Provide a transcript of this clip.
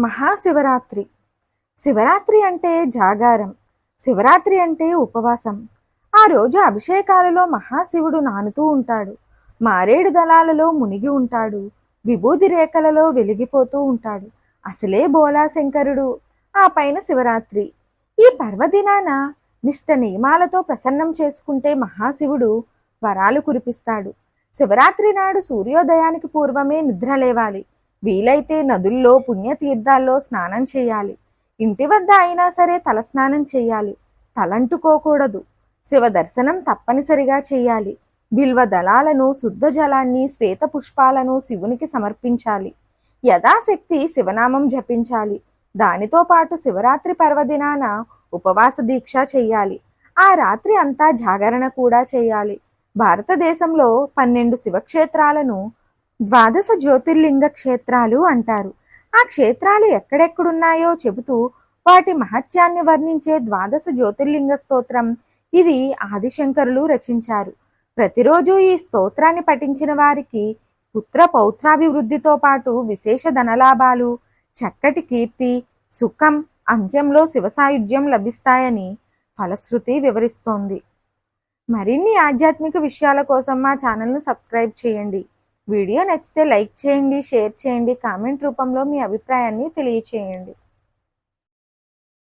మహాశివరాత్రి. శివరాత్రి అంటే జాగారం. శివరాత్రి అంటే ఉపవాసం. ఆ రోజు అభిషేకాలలో మహాశివుడు నానుతూ ఉంటాడు. మారేడు దళాలలో మునిగి ఉంటాడు. విభూది రేఖలలో వెలిగిపోతూ ఉంటాడు. అసలే బోలాశంకరుడు. ఆ పైన శివరాత్రి. ఈ పర్వదినాన నిష్ట నియమాలతో ప్రసన్నం చేసుకుంటే మహాశివుడు వరాలు కురిపిస్తాడు. శివరాత్రి నాడు సూర్యోదయానికి పూర్వమే నిద్ర లేవాలి. వీలైతే నదుల్లో పుణ్యతీర్థాల్లో స్నానం చేయాలి. ఇంటి వద్ద అయినా సరే తలస్నానం చేయాలి. తలంటుకోకూడదు. శివ దర్శనం తప్పనిసరిగా చేయాలి. బిల్వ దళాలను శుద్ధ జలాన్ని శ్వేత పుష్పాలను శివునికి సమర్పించాలి. యథాశక్తి శివనామం జపించాలి. దానితో పాటు శివరాత్రి పర్వదినాన ఉపవాస దీక్ష చెయ్యాలి ఆ రాత్రి అంతా జాగరణ కూడా చేయాలి. భారతదేశంలో పన్నెండు శివక్షేత్రాలను ద్వాదశ జ్యోతిర్లింగ క్షేత్రాలు అంటారు. ఆ క్షేత్రాలు ఎక్కడెక్కడున్నాయో చెబుతూ వాటి మహత్యాన్ని వర్ణించే ద్వాదశ జ్యోతిర్లింగ స్తోత్రం ఇది ఆదిశంకరులు రచించారు. ప్రతిరోజు ఈ స్తోత్రాన్ని పఠించిన వారికి పుత్ర పౌత్రాభివృద్ధితో పాటు విశేష ధనలాభాలు చక్కటి కీర్తి సుఖం అంత్యంలో శివసాయుధ్యం లభిస్తాయని ఫలశ్రుతి వివరిస్తోంది. మరిన్ని ఆధ్యాత్మిక విషయాల కోసం మా ఛానల్ను సబ్స్క్రైబ్ చేయండి. వీడియో నచ్చితే లైక్ చేయండి షేర్ చేయండి కామెంట్ రూపంలో మీ అభిప్రాయాన్ని తెలియచేయండి.